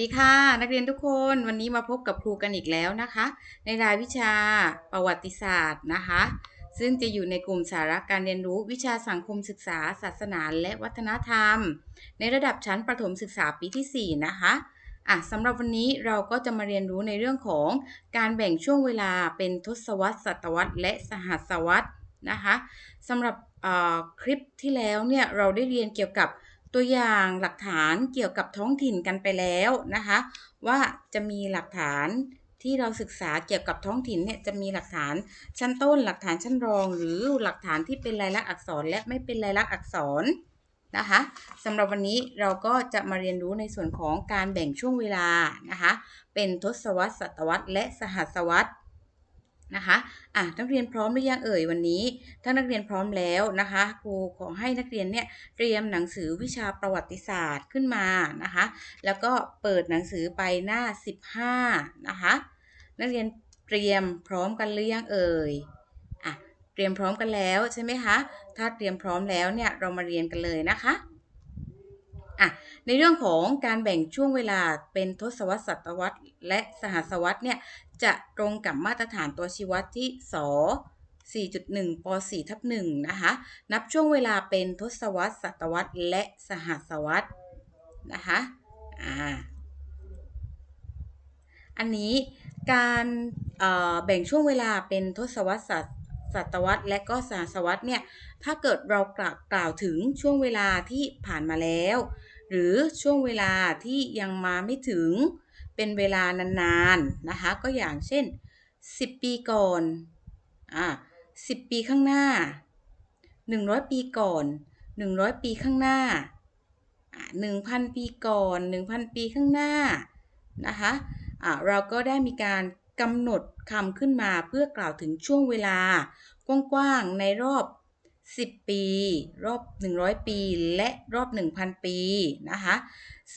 ดีค่ะ นักเรียนทุกคนวันนี้มาพบกับครูกันอีกแล้วนะคะ ในรายวิชาประวัติศาสตร์นะคะ ซึ่งจะอยู่ในกลุ่มสาระการเรียนรู้วิชาสังคมศึกษา ศาสนาและวัฒนธรรม ในระดับชั้นประถมศึกษาปีที่ 4 นะคะอะสำหรับวันนี้เราก็จะมาเรียนรู้ในเรื่องของการแบ่งช่วงเวลาเป็นทศวรรษศตวรรษและสหัสวรรษนะคะสำหรับคลิปที่แล้วเนี่ยเราได้เรียนเกี่ยวกับ ตัวอย่างหลักฐานเกี่ยวกับท้องถิ่นกันไปแล้วนะคะ ว่าจะมีหลักฐานที่เราศึกษาเกี่ยวกับท้องถิ่นเนี่ยจะมีหลักฐานชั้นต้น หลักฐานชั้นรอง หรือหลักฐานที่เป็นลายลักษณ์อักษรและไม่เป็นลายลักษณ์อักษรนะคะสำหรับวันนี้เราก็จะมาเรียนรู้ในส่วนของการแบ่งช่วงเวลานะคะเป็นทศวรรษศตวรรษและสหัสวรรษ นะคะอะนักเรียนพร้อมหรือยังเอ่ยวันนี้ ถ้านักเรียนพร้อมแล้วนะคะครูขอให้นักเรียนเนี่ยเตรียมหนังสือวิชาประวัติศาสตร์ขึ้นมานะคะ แล้วก็เปิดหนังสือไปหน้า 15 นะคะ นักเรียนเตรียมพร้อมกันหรือยังเอ่ยอะเตรียมพร้อมกันแล้วใช่ไหมคะ ถ้าเตรียมพร้อมแล้วเนี่ยเรามาเรียนกันเลยนะคะอะในเรื่องของการแบ่งช่วงเวลาเป็นทศวรรษศตวรรษและสหัสวรรษเนี่ย จะตรงกับมาตรฐานตัวชี้วัดที่ส4.1ป4ทับ1นะคะ นับช่วงเวลาเป็นทศวรรษ ศตวรรษ และสหัสวรรษนะคะ อ่า อันนี้การแบ่งช่วงเวลาเป็นทศวรรษศตวรรษ และก็สหัสวรรษเนี่ย ถ้าเกิดเรากล่าวถึงช่วงเวลาที่ผ่านมาแล้ว หรือช่วงเวลาที่ยังมาไม่ถึง เป็นเวลานานๆนะคะ ก็อย่างเช่น 10 ปีก่อนอ่า10 ปีข้างหน้า 100 ปีก่อน 100 ปีข้างหน้า 1,000 ปีก่อน 1,000 ปีข้างหน้านะคะะเราก็ได้มีการกำหนดคำขึ้นมาเพื่อกล่าวถึงช่วงเวลากว้างๆในรอบ 10 ปี รอบ 100 ปี และรอบ 1,000 ปีนะคะ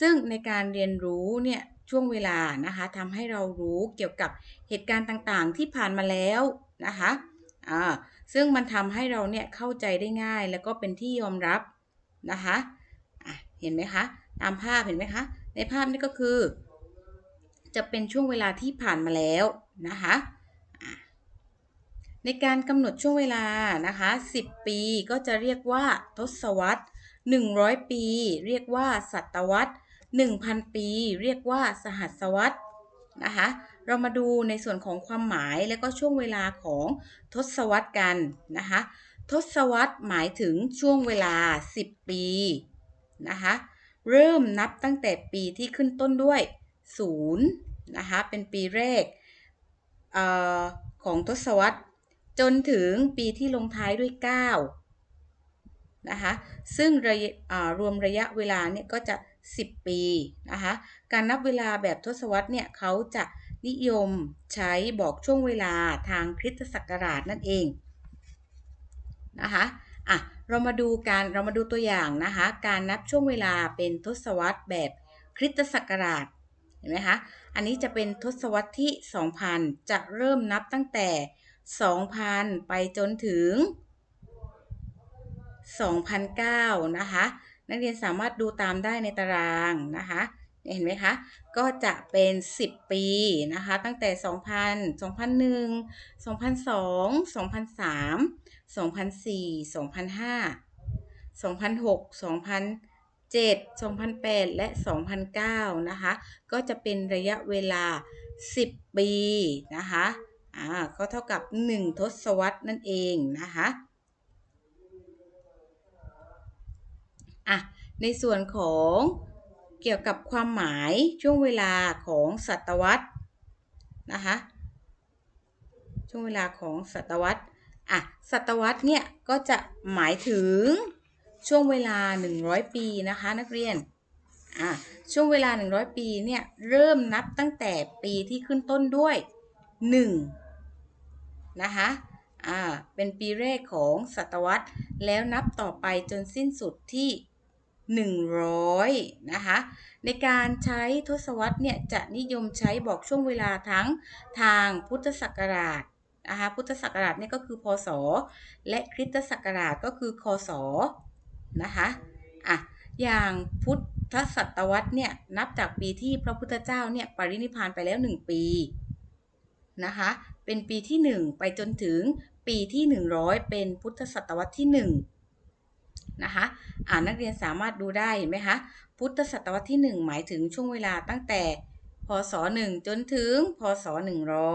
ซึ่งในการเรียนรู้เนี่ย ช่วงเวลานะคะทำให้เรารู้เกี่ยวกับเหตุการณ์ต่างๆ ที่ผ่านมาแล้วนะคะอ่าซึ่งมันทำให้เราเนี่ยเข้าใจได้ง่าย แล้วก็เป็นที่ยอมรับนะคะะเห็นไหมคะ ตามภาพเห็นไหมคะ ในภาพนี้ก็คือ จะเป็นช่วงเวลาที่ผ่านมาแล้วนะคะในการกำหนดช่วงเวลานะคะ 10 ปีก็จะเรียกว่าทศวรรษ 100 ปี เรียกว่าศตวรรษ 1,000 ปี เรียกว่าสหัสวรรษนะคะ เรามาดูในส่วนของความหมายและก็ช่วงเวลาของทศวรรษกันนะคะ ทศวรรษหมายถึงช่วงเวลา 10 ปีนะคะ เริ่มนับตั้งแต่ปีที่ขึ้นต้นด้วย0นะคะ เป็นปีแรกออของทศวรรษจนถึงปีที่ลงท้ายด้วย 9 นะคะ ซึ่งรวมระยะเวลาเนี่ยก็จะ 10 ปีนะคะการนับเวลาแบบทศวรรษเนี่ยเขาจะนิยมใช้บอกช่วงเวลาทางคริสตศักราชนั่นเองนะคะอะเรามาดูการเรามาดูตัวอย่างนะคะการนับช่วงเวลาเป็นทศวรรษแบบคริสตศักราชเห็นไหมคะอันนี้จะเป็นทศวรรษที่ 2000 จะเริ่มนับตั้งแต่ 2,000 ไปจนถึง 2,009 นะคะ นักเรียนสามารถดูตามได้ในตารางนะคะ เห็นไหมคะ ก็จะเป็น 10 ปีนะคะ ตั้งแต่ 2,000 2001 2002 2003 2004 2005 2006 2007 2008 และ 2009 นะคะ ก็จะเป็นระยะเวลา 10 ปีนะคะ อ่า ก็เท่ากับ 1 ทศวรรษนั่นเองนะคะ อะในส่วนของเกี่ยวกับความหมายช่วงเวลาของศตวรรษนะคะช่วงเวลาของศตวรรษอะศตวรรษเนี่ยก็จะหมายถึงช่วงเวลา 100 ปีนะคะนักเรียนอะช่วงเวลา 100 ปีเนี่ยเริ่มนับตั้งแต่ปีที่ขึ้นต้นด้วย 1 นะคะอ่าเป็นปีแรกของศตวรรษแล้วนับต่อไปจนสิ้นสุดที่ 100 นะคะ ในการใช้ทศวรรษเนี่ยจะนิยมใช้บอกช่วงเวลาทั้งทางพุทธศักราชนะคะพุทธศักราชนี่ก็คือพศ และคริสตศักราชก็คือคศนะคะอะอย่างพุททศตวรรษเนี่ยนับจากปีที่พระพุทธเจ้าเนี่ยปรินิพพานไปแล้ว 1 ปีนะคะเป็นปีที่ 1 ไปจนถึงปีที่ 100 เป็นพุทธศตวรรษที่ 1 นะคะ อ่านนักเรียนสามารถดูได้เห็นไหมคะ พุทธศตวรรษที่ 1 หมายถึงช่วงเวลาตั้งแต่ พศ 1 จนถึง พศ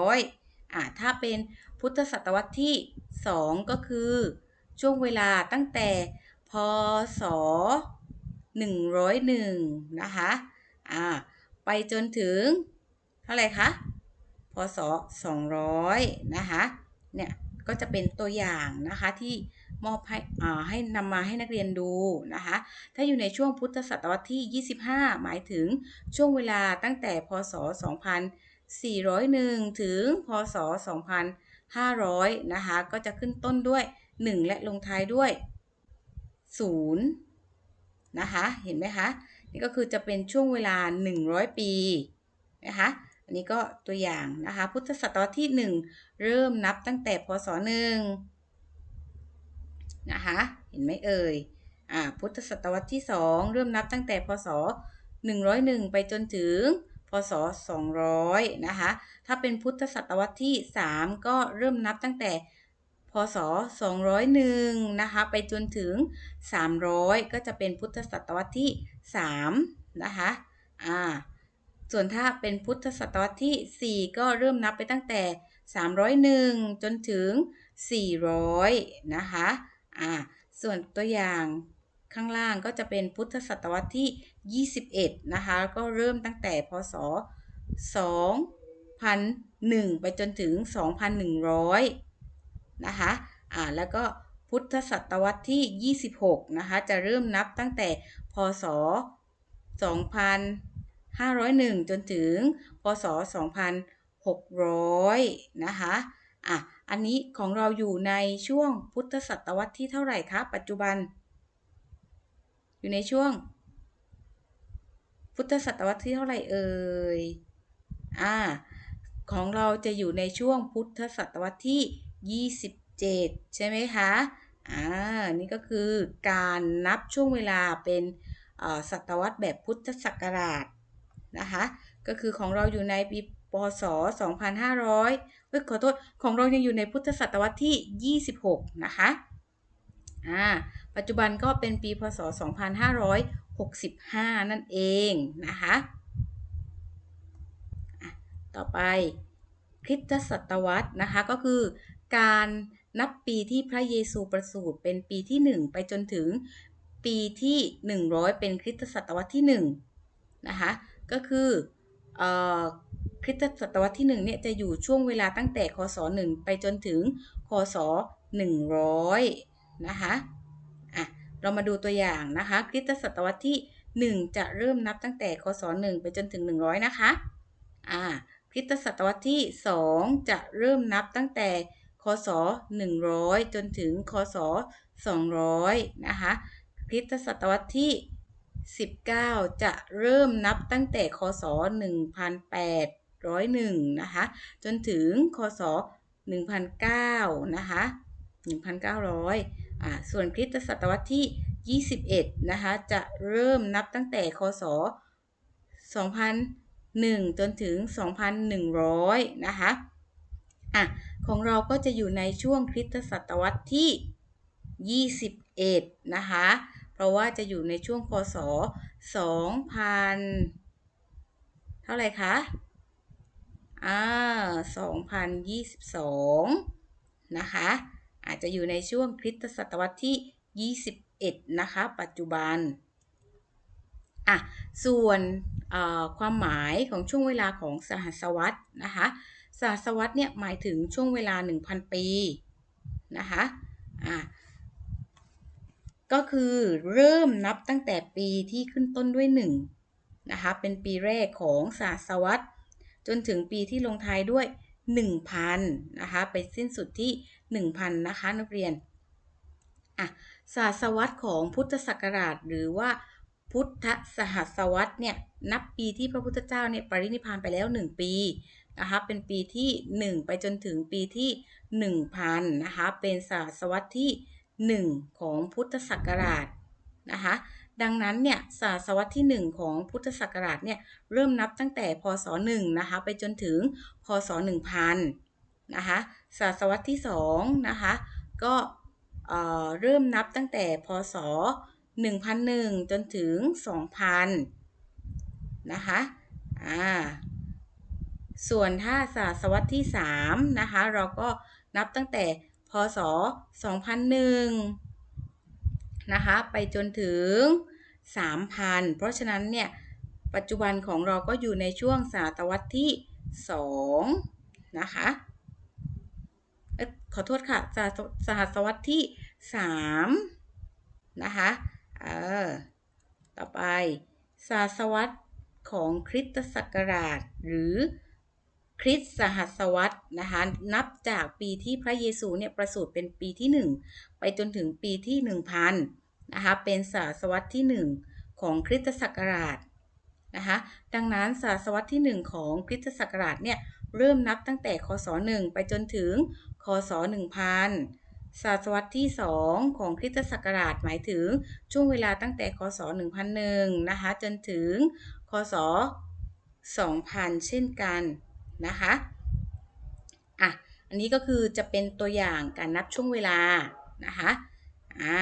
100อ่าถ้าเป็นพุทธศตวรรษที่ 2 ก็คือ ช่วงเวลาตั้งแต่ พศ 101 นะคะอ่าไปจนถึง เท่าไหร่คะ พศ 200 นะคะ เนี่ย ก็จะเป็นตัวอย่างนะคะที่ มอบให้ให้นำมาให้นักเรียนดูนะคะ ถ้าอยู่ในช่วงพุทธศตวรรษที่ 25 หมายถึงช่วงเวลาตั้งแต่พศ 2401 ถึง พศ 2500 นะคะ ก็จะขึ้นต้นด้วย 1 และลงท้ายด้วย 0 นะคะ เห็นไหมคะ นี่ก็คือจะเป็นช่วงเวลา 100 ปีนะคะอันนี้ก็ตัวอย่างนะคะ พุทธศตวรรษที่ 1 เริ่มนับตั้งแต่พศ 1 นะคะ เห็นไหมเอ่ยอ่าพุทธศตวรรษที่ 2 เริ่มนับตั้งแต่พศ 101 ไปจนถึงพศ 200 นะคะ ถ้าเป็นพุทธศตวรรษที่ 3 ก็เริ่มนับตั้งแต่พศ 201 นะคะ ไปจนถึง 300 ก็จะเป็นพุทธศตวรรษที่ 3 นะคะ อ่า ส่วนถ้าเป็นพุทธศตวรรษที่ 4 ก็เริ่มนับไปตั้งแต่ 301 จนถึง 400 นะคะ อ่าส่วนตัวอย่างข้างล่างก็จะเป็นพุทธศตวรรษที่ 21 นะคะ ก็เริ่มตั้งแต่พศ 2001 ไปจนถึง 2,100 นะคะอ่าแล้วก็พุทธศตวรรษที่ 26 นะคะ จะเริ่มนับตั้งแต่พศ 2501 จนถึง พศ 2600 นะคะอะ อันนี้ของเราอยู่ในช่วงพุทธศตวรรษที่เท่าไหร่คะปัจจุบัน อยู่ในช่วง พุทธศตวรรษที่เท่าไหร่เอ่ยอ่าของเราจะอยู่ในช่วงพุทธศตวรรษที่ 27 ใช่ไหมคะอ่านี่ก็คือการนับช่วงเวลาเป็นศตวรรษแบบพุทธศักราชนะคะก็คือของเราอยู่ในปี พศ2500เฮ้ยขอโทษ ของเรายังอยู่ในพุทธศตวรรษที่ 26 นะคะอ่าปัจจุบันก็เป็นปีพศ 2565 นั่นเองนะคะต่อไปคริสตศตวรรษนะคะก็คือการนับปีที่พระเยซูประสูติเป็นปีที่ 1 ไปจนถึงปีที่ 100 เป็นคริสตศตวรรษที่1นะคะก็คือ คริสตศตวรรษที่ 1 เนี่ยจะอยู่ช่วงเวลาตั้งแต่คศ 1 ไปจนถึงคศ 100 นะคะอะเรามาดูตัวอย่างนะคะ คริสตศตวรรษที่ 1 จะเริ่มนับตั้งแต่คศ 1 ไปจนถึง 100 นะคะอ่าคริสตศตวรรษที่ 2 จะเริ่มนับตั้งแต่คศ 100 จนถึงคศ 200 นะคะ คริสตศตวรรษที่ 19 จะเริ่มนับตั้งแต่คศ 1801 นะคะ จนถึงคศ 1009 นะคะ 1,900 อ่า ส่วนคริสตศตวรรษที่ 21 นะคะ จะเริ่มนับตั้งแต่คศ 2001 จนถึง 2,100 นะคะ อะ ของเราก็จะอยู่ในช่วงคริสตศตวรรษที่ 21 นะคะ เพราะว่าจะอยู่ในช่วงคศ 2,000 เท่าไหร่คะอ่า2022 นะคะ อาจจะอยู่ในช่วงคริสตศตวรรษที่ 21 นะคะ ปัจจุบันอะส่วนความหมายของช่วงเวลาของสหัสวรรษนะคะสหัสวรรษเนี่ยหมายถึงช่วงเวลา 1,000 ปีนะคะอ่า ก็คือเริ่มนับตั้งแต่ปีที่ขึ้นต้นด้วย1นะคะ เป็นปีแรกของศาสวรรษจนถึงปีที่ลงท้ายด้วย 1,000นะคะไปสิ้นสุดที่ 1,000 นะคะนักเรียนอะศาสวรรษของพุทธศักราชหรือว่าพุทธสหัสวรรษเนี่ยนับปีที่พระพุทธเจ้าเนี่ยปรินิพานไปแล้ว 1 ปีนะคะเป็นปีที่ 1 ไปจนถึงปีที่ 1000นะคะเป็นศตวรรษที่ 1 ของพุทธศักราชนะคะดังนั้นเนี่ยศตวรรษที่ 1 ของพุทธศักราชเนี่ยเริ่มนับตั้งแต่พศ1นะคะไปจนถึงพศ 1000นะคะศตวรรษที่2นะคะก็เริ่มนับตั้งแต่พศ 1001 จนถึง 2000นะคะอ่าส่วนถ้าศตวรรษที่3นะคะเราก็นับตั้งแต่ พศ 2001 นะคะ ไปจนถึง 3,000 เพราะฉะนั้นเนี่ย ปัจจุบันของเราก็อยู่ในช่วงศตวรรษที่ 2 นะคะขอโทษค่ะศตวรรษที่ 3 นะคะ เออ ต่อไปศตวรรษของคริสตศักราชหรือ คริสต์สหัสวรรษนะคะนับจากปีที่พระเยซูเนี่ยประสูติเป็นปีที่ 1 ไปจนถึงปีที่ 1000นะคะเป็นศตวรรษที่ 1 ของคริสตศักราชนะคะดังนั้นศตวรรษที่ 1 ของคริสตศักราชเนี่ยเริ่มนับตั้งแต่คศ1ไปจนถึงคศ1000ศตวรรษที่ 2 ของคริสตศักราชหมายถึงช่วงเวลาตั้งแต่คศ1001นะคะจนถึงคศ2000 เช่นกัน นะคะอะอันนี้ก็คือจะเป็นตัวอย่างการนับช่วงเวลานะคะอ่า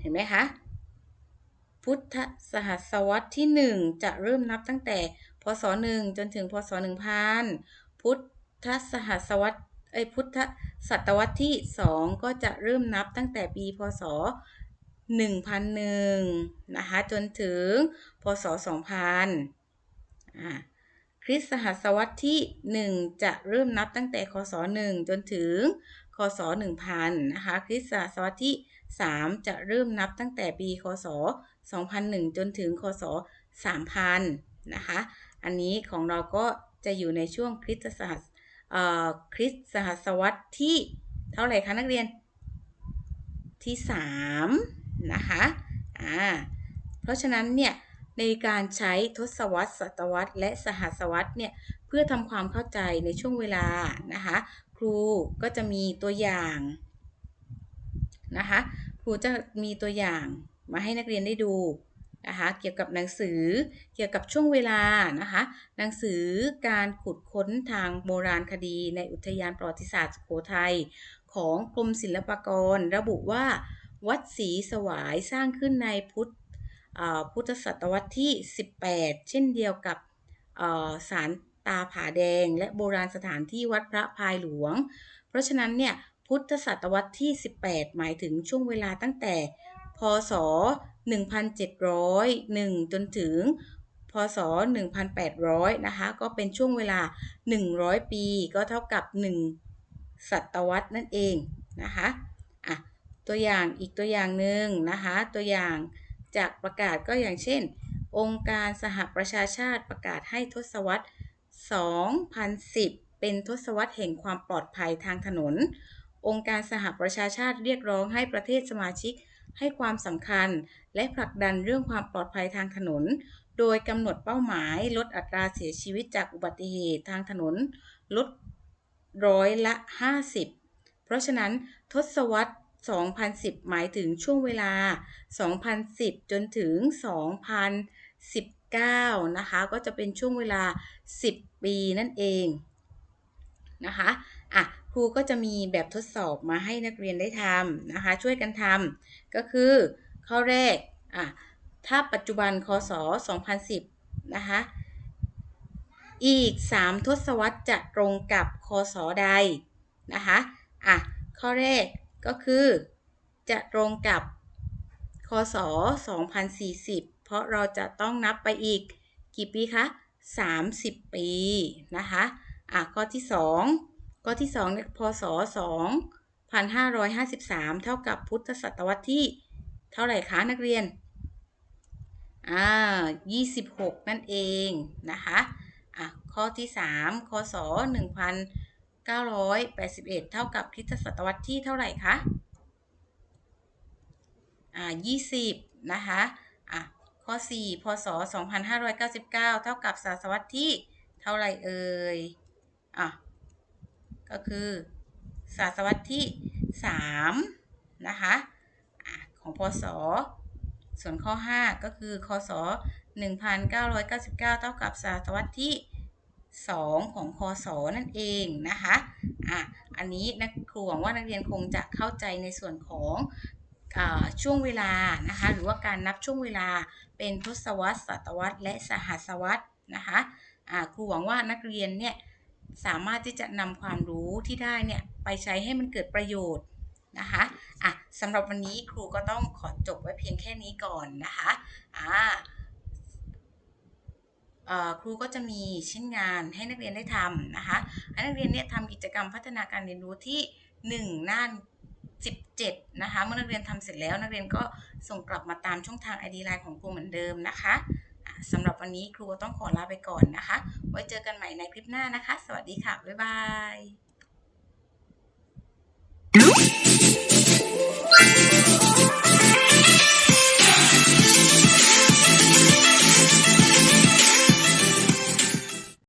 เห็นไหมคะพุทธสหัสวรรษที่ 1 จะเริ่มนับตั้งแต่พศ1จนถึงพศ1000 พุทธสหัสวรรษไอพุทธศตวรรษที่ 2 ก็จะเริ่มนับตั้งแต่ปีพศ 1001นะคะจนถึงพศ 2000อ่า คริสต์สหัสวรรษที่ 1 จะเริ่มนับตั้งแต่คศ 1 จนถึงคศ 1000 นะคะ คริสต์สหัสวรรษที่ 3 จะเริ่มนับตั้งแต่ปี คศ 2001 จนถึง คศ 3000 นะคะ อันนี้ของเราก็จะอยู่ในช่วงคริสตสหัสคริสต์สหัสวรรษที่เท่าไหร่คะนักเรียน ที่ 3 นะคะ อ่า เพราะฉะนั้นเนี่ย ในการใช้ทศวรรษ ศตวรรษ และสหัสวรรษเนี่ยเพื่อทำความเข้าใจในช่วงเวลานะคะครูก็จะมีตัวอย่างนะคะครูจะมีตัวอย่างมาให้นักเรียนได้ดูนะคะเกี่ยวกับหนังสือเกี่ยวกับช่วงเวลานะคะหนังสือการขุดค้นทางโบราณคดีในอุทยานประวัติศาสตร์สุโขทัยของกรมศิลปากร ระบุว่า วัดศรีสวายสร้างขึ้นในพุทธ พุทธศตวรรษที่ 18 เช่นเดียวกับสารตาผาแดง และโบราณสถานที่วัดพระพายหลวง เพราะฉะนั้นเนี่ยพุทธศตวรรษที่ 18 หมายถึงช่วงเวลาตั้งแต่ พศ 1701 จนถึง พศ 1800 นะคะ ก็เป็นช่วงเวลา 100 ปีก็เท่ากับ 1 ศตวรรษนั่นเองนะคะ อะ ตัวอย่างอีกตัวอย่างหนึ่งนะคะ ตัวอย่าง จากประกาศก็อย่างเช่น องค์การสหประชาชาติประกาศให้ทศวรรษ 2010 เป็นทศวรรษแห่งความปลอดภัยทางถนน องค์การสหประชาชาติเรียกร้องให้ประเทศสมาชิกให้ความสำคัญ และผลักดันเรื่องความปลอดภัยทางถนน โดยกำหนดเป้าหมายลดอัตราเสียชีวิตจากอุบัติเหตุทางถนน ลดร้อยละ 50 เพราะฉะนั้นทศวรรษ 2010 หมายถึงช่วงเวลา 2010 จนถึง 2019 นะคะ ก็จะเป็นช่วงเวลา 10 ปีนั่นเองนะคะอะครูก็จะมีแบบทดสอบมาให้นักเรียนได้ทำนะคะ ช่วยกันทำก็คือข้อแรกอะถ้าปัจจุบันคศ 2010 นะคะ อีก 3 ทศวรรษจะตรงกับคศใดนะคะ อะ ข้อแรก ก็คือ จะตรงกับคศ 2040 เพราะเราจะต้องนับไปอีกกี่ปีคะ 30 ปีนะคะอะข้อที่ 2 ข้อที่2เนี่ยพศ 2553 เท่ากับพุทธศตวรรษที่เท่าไหร่คะนักเรียนอ่า26 นั่นเองนะคะอะข้อที่ 3คศ 981 เท่ากับคริสตศตวรรษที่เท่าไหร่คะอ่า20 นะคะอะข้อ 4 พศ 2599 เท่ากับศตวรรษที่เท่าไหร่เอ่ยอะก็คือศตวรรษที่ 3 นะคะอะของพศ ส่วนข้อ 5 ก็คือคศ 1999 เท่ากับศตวรรษที่ 2 ของคศนั่นเองนะคะอะอันนี้นักครูหวังว่านักเรียนคงจะเข้าใจในส่วนของอช่วงเวลานะคะหรือว่าการนับช่วงเวลาเป็นทศวรรษศตวรรษและสหัสวรรษนะคะอะครูหวังว่านักเรียนเนี่ยสามารถที่จะนำความรู้ที่ได้เนี่ยไปใช้ให้มันเกิดประโยชน์นะคะอะสำหรับวันนี้ครูก็ต้องขอจบไว้เพียงแค่นี้ก่อนนะคะอ่า ครูก็จะมีชิ้นงานให้นักเรียนได้ทำนะคะให้นักเรียนเนี่ยทำกิจกรรมพัฒนาการเรียนรู้ที่ 1 หน้า 17 นะคะ เมื่อนักเรียนทำเสร็จแล้ว นักเรียนก็ส่งกลับมาตามช่องทาง ID ไลน์ของครูเหมือนเดิมนะคะสำหรับวันนี้ครูต้องขอลาไปก่อนนะคะ ไว้เจอกันใหม่ในคลิปหน้านะคะ สวัสดีค่ะ บ๊ายบาย